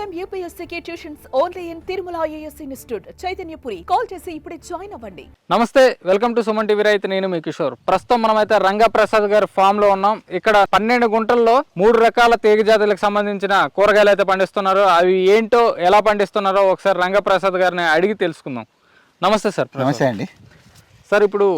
Time యూపీఎస్సీకి tuitions only in Tirumala IAS institute. Chaitanyapuri. Call చేసి ఇప్పుడే join అవ్వండి. నమస్తే వెల్కమ్ టు సుమన్ టీవీ రైతు. నేను మీ కిషోర్. ప్రస్తుతం మనమైతే రంగప్రసాద్ గారి ఫామ్లో ఉన్నాం. ఇక్కడ పన్నెండు గుంటల్లో మూడు రకాల తీగ జాతులకు సంబంధించిన కూరగాయలు అయితే పండిస్తున్నారు. అవి ఏంటో ఎలా పండిస్తున్నారో ఒకసారి రంగప్రసాద్ గారిని అడిగి తెలుసుకుందాం. నమస్తే సార్. నమస్తే అండి. సార్ ఇప్పుడు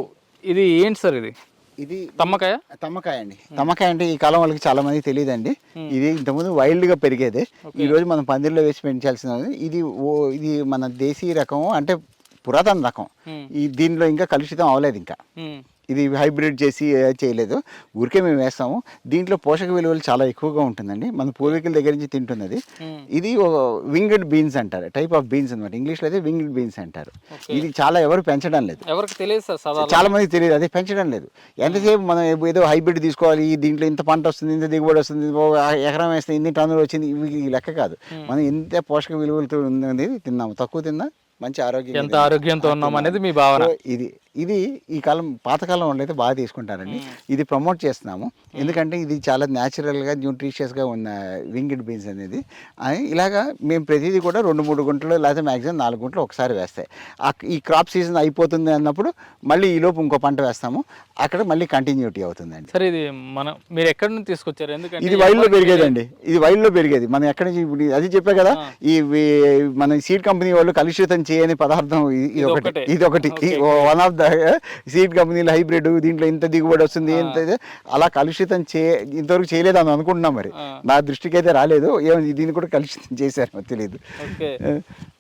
ఇది ఏంటి సార్ ఇది? ఇది తమ్మకాయ? తమ్మకాయ అండి. తమ్మకాయ అంటే ఈ కాలం వాళ్ళకి చాలా మంది తెలియదండి. ఇది ఇంతకుముందు వైల్డ్గా పెరిగేది. ఈ రోజు మనం పందిరిలో వేసి పెంచాల్సినది ఇది ఓ ఇది మన దేశీ రకం అంటే పురాతన రకం. ఈ దీనిలో ఇంకా కలుషితం అవ్వలేదు ఇంకా. ఇది హైబ్రిడ్ చేసి చేయలేదు. ఊరికే మేము వేస్తాము. దీంట్లో పోషక విలువలు చాలా ఎక్కువగా ఉంటుందండి. మన పూర్వీకుల దగ్గర నుంచి తింటున్నది. ఇది వింగడ్ బీన్స్ అంటారు. టైప్ ఆఫ్ బీన్స్ అనమాట ఇంగ్లీష్లో అయితే వింగడ్ బీన్స్ అంటారు. ఇది చాలా ఎవరు పెంచడం లేదు. ఎవరికి తెలియదు సార్ చాలా మంది తెలియదు. అదే పెంచడం లేదు. ఎంతసేపు మనం ఏదో హైబ్రిడ్ తీసుకోవాలి. దీంట్లో ఇంత పంట వస్తుంది ఇంత దిగుబడి వస్తుంది ఎకరం వేస్తే ఇన్ని టన్నులు వచ్చింది. ఇవి లెక్క కాదు. మనం ఎంత పోషక విలువలతో ఉంది తిన్నాము. తక్కువ తిన్నా మంచి ఆరోగ్యం ఎంత ఆరోగ్యంతో ఉన్నాం అనేది మీ భావన. ఇది ఇది ఈ కాలం పాతకాలం వాళ్ళు అయితే బాగా తీసుకుంటారండి. ఇది ప్రమోట్ చేస్తున్నాము. ఎందుకంటే ఇది చాలా న్యాచురల్గా న్యూట్రిషియస్గా ఉన్న వింగిడ్ బీన్స్ అనేది. అని ఇలాగా మేము ప్రతిదీ కూడా రెండు మూడు గుంటలు లేకపోతే మ్యాక్సిమం నాలుగు గుంటలు ఒకసారి వేస్తాయి. ఆ ఈ క్రాప్ సీజన్ అయిపోతుంది అన్నప్పుడు మళ్ళీ ఈ లోపు ఇంకో పంట వేస్తాము. అక్కడ మళ్ళీ కంటిన్యూటీ అవుతుందండి. సార్ ఇది మనం మీరు ఎక్కడి నుంచి తీసుకొచ్చారు? ఎందుకంటే ఇది వైల్డ్లో పెరిగేదండి. ఇది వైల్డ్లో పెరిగేది. మనం ఎక్కడి నుంచి అది చెప్పా కదా ఈ మన సీడ్ కంపెనీ వాళ్ళు కలుషితం చేయని పదార్థం ఇది- ఒకటి. ఇది ఒకటి. వన్ ఆఫ్ ద సీడ్ కంపెనీల హైబ్రిడ్ దీంట్లో ఇంత దిగుబడి వస్తుంది ఇంత ఇది. అలా కలుషితం చే ఇంతవరకు చేయలేదు అని అనుకుంటున్నాం మరి. నా దృష్టికి అయితే రాలేదు. ఏమో దీన్ని కూడా కలుషితం చేశారు తెలియదు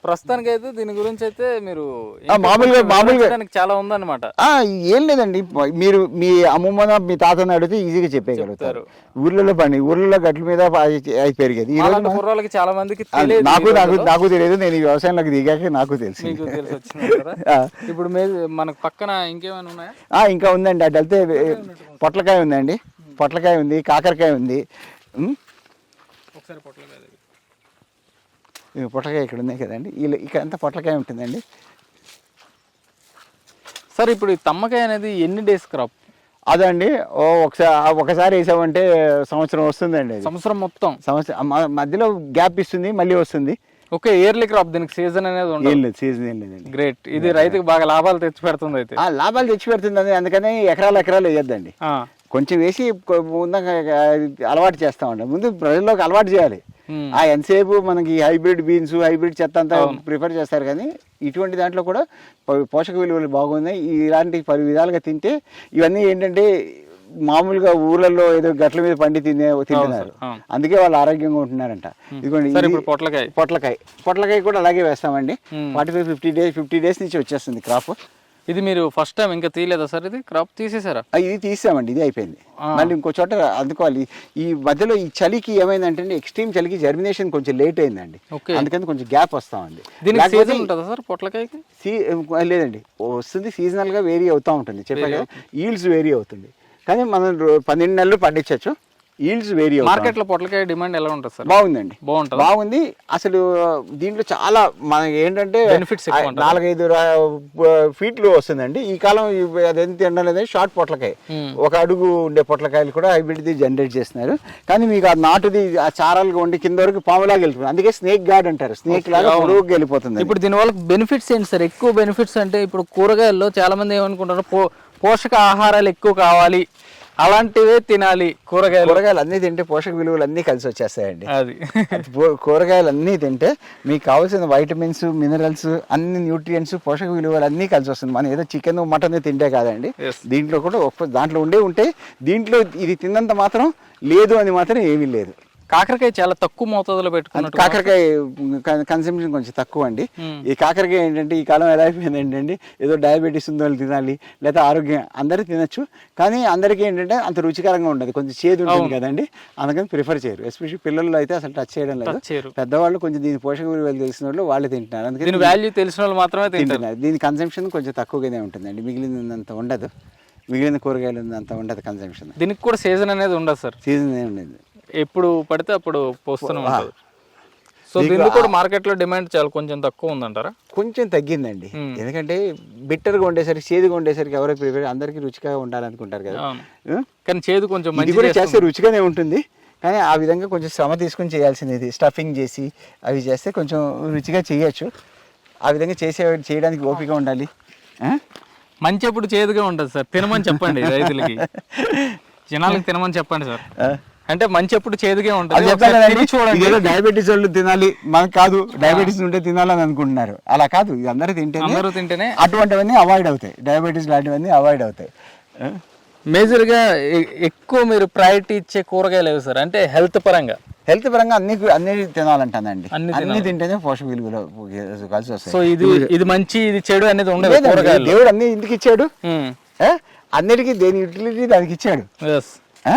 ప్రస్తుతానికి అయితే దీని గురించి అయితే మీరు మామూలుగా- మామూలుగా- చాలా ఉందన్నమాట. ఆ, ఏం లేదండి. మీరు మీ అమ్మమ్మన మీ తాతని అడిగితే ఈజీగా చెప్పేయగలుగుతారు. ఊర్లలో పని ఊర్లలో గట్ల మీద అది పెరిగేది ఈ రోజు చాలా మందికి నాకు నాకు. నాకు తెలియదు. నేను ఈ వ్యవసాయంలోకి దిగాక నాకు తెలిసి మీకు తెలిసి వచ్చింది కదా ఆ. ఇప్పుడు మే మనకు పక్కన ఇంకేమైనా ఉన్నాయా? ఇంకా ఉందండి. అటు వెళ్తే పొట్లకాయ ఉందండి. పొట్లకాయ ఉంది కాకరకాయ ఉంది. ఒకసారి పొట్లకాయ పొట్లకాయ ఇక్కడ ఉన్నాయి కదండి. ఇలా ఇక్కడ అంతా పొట్లకాయ ఉంటుందండి. సార్ ఇప్పుడు ఈ తమ్మకాయ అనేది ఎన్ని డేస్ క్రాప్? అదండి ఓ ఒకసారి ఒకసారి వేసామంటే సంవత్సరం వస్తుందండి సంవత్సరం మొత్తం? సంవత్సరం మధ్యలో గ్యాప్ ఇస్తుంది మళ్ళీ వస్తుంది. ఓకే ఇయర్లీ క్రాప్ దీనికి సీజన్ అనేది ఏం ఉండదు లేదు సీజన్ ఏం లేదండి గ్రేట్ ఇది రైతుకి బాగా లాభాలు తెచ్చి పెడుతుంది అయితే. ఆ, లాభాలు తెచ్చి పెడుతుందండి అందుకని ఎకరాలు ఎకరాలు వేయొద్దండి. ఆ. కొంచెం వేసి కొ- అలవాటు చేస్తామండి ముందు ప్రజల్లోకి అలవాటు చేయాలి. ఆ ఎంతసేపు మనకి హైబ్రిడ్ బీన్స్ హైబ్రిడ్ చెత్త అంతా ప్రిఫర్ చేస్తారు కానీ ఇటువంటి దాంట్లో కూడా పో- పోషక విలువలు బాగున్నాయి. ఇలాంటి పలు విధాలుగా తింటే ఇవన్నీ ఏంటంటే మామూలుగా ఊర్లలో ఏదో గట్ల మీద పండి తినే తింటున్నారు. అందుకే వాళ్ళు ఆరోగ్యంగా ఉంటున్నారంట. ఇదిగోండి పొట్లకాయ. పొట్లకాయ. పొట్లకాయ కూడా అలాగే వేస్తామండి. Forty five fifty days fifty days నుంచి వచ్చేస్తుంది క్రాప్. ఇది మీరు ఫస్ట్ టైం ఇంకా తీయలేదా సార్ ఇది? క్రాప్ తీసేసారా? ఇది తీసామండి ఇది అయిపోయింది. మళ్ళీ ఇంకో చోట అందుకోవాలి. ఈ మధ్యలో ఈ చలికి ఏమైందంటే ఎక్స్ట్రీమ్ చలికి జర్మినేషన్ కొంచెం లేట్ అయిందండి. అందుకని కొంచెం గ్యాప్ వస్తామండి. సీజన్ ఉంటుందా సార్ పొట్లకాయకి? సీ లేదండి. వస్తుంది సీజనల్గా వేరీ అవుతూ ఉంటుంది. చెప్పాక ఈల్డ్స్ వేరీ అవుతుంది. కానీ మనం పన్నెండు నెలలు పండించవచ్చు ఈల్డ్స్ వేరీ అవుతాయి మార్కెట్లో పొట్లకాయ డిమాండ్ ఎలా ఉంటుంది సార్? బాగుందండి. బాగుంటుంది? బాగుంది. అసలు దీంట్లో చాలా మనకి ఏంటంటే ఉంటాయి. నాలుగైదు ఫీట్లు వస్తుందండి. ఈ కాలం అదేం తినడం లేదని షార్ట్ పొట్లకాయ. ఒక అడుగు ఉండే పొట్లకాయలు కూడా హైబ్రిడ్ది జనరేట్ చేస్తున్నారు. కానీ మీకు ఆ నాటుది ఆ చారాలుగా ఉండి కింద వరకు పాములాగా వెళ్తుంది. అందుకే స్నేక్ గార్డ్ అంటారు. స్నేక్ లాగా పొరుగుకి వెళ్ళిపోతుంది ఇప్పుడు దీనివల్ల బెనిఫిట్స్ ఏంటి సార్? ఎక్కువ బెనిఫిట్స్ అంటే ఇప్పుడు కూరగాయల్లో చాలా మంది ఏమనుకుంటారు పోషక ఆహారాలు ఎక్కువ కావాలి. అలాంటివే తినాలి కూరగాయలు. కూరగాయలు అన్నీ తింటే పోషక విలువలు అన్నీ కలిసి వచ్చేస్తాయండి. అది. కూరగాయలు అన్నీ తింటే మీకు కావాల్సిన వైటమిన్స్ మినరల్స్ అన్ని న్యూట్రియంట్స్ పోషక విలువలు అన్నీ కలిసి వస్తుంది. మనం ఏదో చికెన్ మటన్ తింటే కాదండి. దీంట్లో కూడా దాంట్లో ఉండే ఉంటే దీంట్లో ఇది తిన్నంత మాత్రం లేదు అని మాత్రం ఏమీ లేదు. కాకరకాయ చాలా తక్కువ మోతాదులో అంత పెట్టుకున్నట్టు కాకరకాయ కన్సంప్షన్ కొంచెం తక్కువ అండి. ఈ కాకరకాయ ఏంటంటే ఈ కాలం ఎలా అయిపోయింది ఏంటంటే ఏదో డయాబెటీస్ ఉందో వాళ్ళు తినాలి లేదా ఆరోగ్యం అందరూ తినచ్చు కానీ అందరికీ ఏంటంటే అంత రుచికరంగా ఉండదు. కొంచెం చేదు ఉంటుంది కదండి. అందుకని ప్రిఫర్ చేయరు. ఎస్పెషల్లీ పిల్లలు అయితే అసలు టచ్ చేయడం లేదు. పెద్దవాళ్ళు కొంచెం దీని పోషక విలువలు తెలిసిన వాళ్ళు వాళ్ళు తింటున్నారు. అందుకని దీని వాల్యూ తెలిసిన వాళ్ళు మాత్రమే తింటున్నారు. దీని కన్సంప్షన్ కొంచెం తక్కువగానే ఉంటుందండి. మిగిలినంత ఉండదు. మిగిలిన కూరగాయలు ఉన్నంత ఉండదు కన్సంప్షన్ దీనికి కూడా సీజన్ అనేది ఉండదు సార్ సీజన్ ఏ ఉండదు. ఎప్పుడు పడితే అప్పుడు పోస్తూనే ఉంటుంది. సో దీనికి కూడా మార్కెట్లో డిమాండ్ చాలా కొంచెం తక్కువ ఉందంటారా? కొంచెం తగ్గిందండి. ఎందుకంటే బిట్టర్గా ఉండేసరికి చేదుగా ఉండేసరికి ఎవరో ప్రిపేర్ అందరికీ రుచిగా ఉండాలనుకుంటారు కదా? కానీ చేదు కొంచెం మంచి కూడా చేస్తే రుచిగానే ఉంటుంది. కానీ ఆ విధంగా కొంచెం శ్రమ తీసుకుని చేయాల్సింది ఇది. స్టఫింగ్ చేసి అవి చేస్తే కొంచెం రుచిగా చేయొచ్చు. ఆ విధంగా చేసే చేయడానికి ఓపిక ఉండాలి? మంచి ఎప్పుడు చేదుగా ఉంటుంది సార్. తినమని చెప్పండి రైతులకి. జనాలకి తినమని చెప్పండి సార్? అంటే మంచి ఎప్పుడు చేదుగా ఉంటుంది. చూడండి. డయాబెటీస్ వాళ్ళు తినాలి మనకు కాదు డయాబెటీస్ ఉంటే తినాలని అనుకుంటున్నారు. అలా కాదు ఇది అందరూ తింటే అందరూ తింటేనే అటువంటివన్నీ అవాయిడ్ అవుతాయి. డయాబెటీస్ లాంటివన్నీ అవాయిడ్ అవుతాయి? మేజర్గా ఎక్కువ మీరు ప్రయారిటీ ఇచ్చే కూరగాయలు ఏవి సార్? అంటే హెల్త్ పరంగా. హెల్త్ పరంగా అన్ని అన్ని తినాలంటానండి. అన్ని తింటేనే పోషక విలువలు కలిసి సో వస్తాయి ఇది ఇది మంచి ఇది చెడు అనేది ఉండదు దేవుడు అన్ని ఇంటికి ఇచ్చాడు. ఆ? అన్నిటికీ దేని యూటిలిటీ దానికి ఇచ్చాడు. ఎస్ ఆ?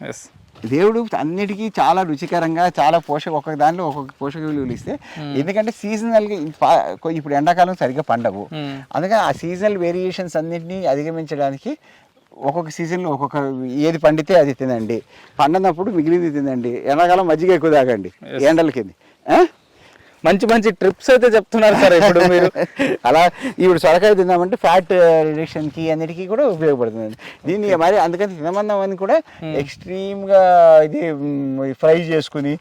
ఎస్ దేవుడు అన్నిటికీ చాలా రుచికరంగా చాలా పోషక ఒక్కొక్క దానిలో ఒక్కొక్క పోషక విలువలు ఇస్తే ఎందుకంటే సీజనల్గా ఇప్పుడు ఎండాకాలం సరిగ్గా పండవు. అందుకని ఆ సీజనల్ వేరియేషన్స్ అన్నింటినీ అధిగమించడానికి ఒక్కొక్క సీజన్లో ఒక్కొక్క ఏది పండితే అది తినండి. పండనప్పుడు మిగిలింది తినండి. ఎండాకాలం మజ్జిగ ఎక్కువ తాగండి. ఎండల కింద? మంచి మంచి ట్రిప్స్ అయితే చెప్తున్నారు సార్ ఇప్పుడు మీరు. అలా ఇప్పుడు సొరకాయ తిన్నామంటే ఫ్యాట్ రిడక్షన్కి అన్నిటికీ కూడా ఉపయోగపడుతుంది. దీన్ని మరి అందుకని తినమన్నామని కూడా ఎక్స్ట్రీమ్గా ఇది ఫ్రై చేసుకుని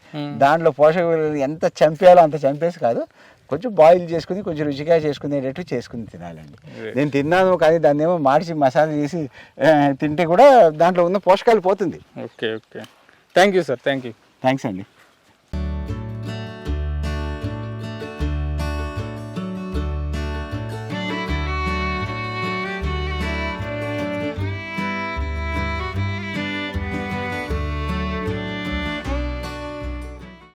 దాంట్లో పోషక ఎంత చంపేయాలో అంత చంపేసి కాదు కొంచెం బాయిల్ చేసుకుని కొంచెం రుచిగా చేసుకునేటట్టు చేసుకుని తినాలండి. నేను తిన్నాను కానీ దాన్ని ఏమో మార్చి మసాలా చేసి తింటే కూడా దాంట్లో ఉన్న పోషకాలు పోతుంది. Okay okay thank you sir thank you thanks అండి.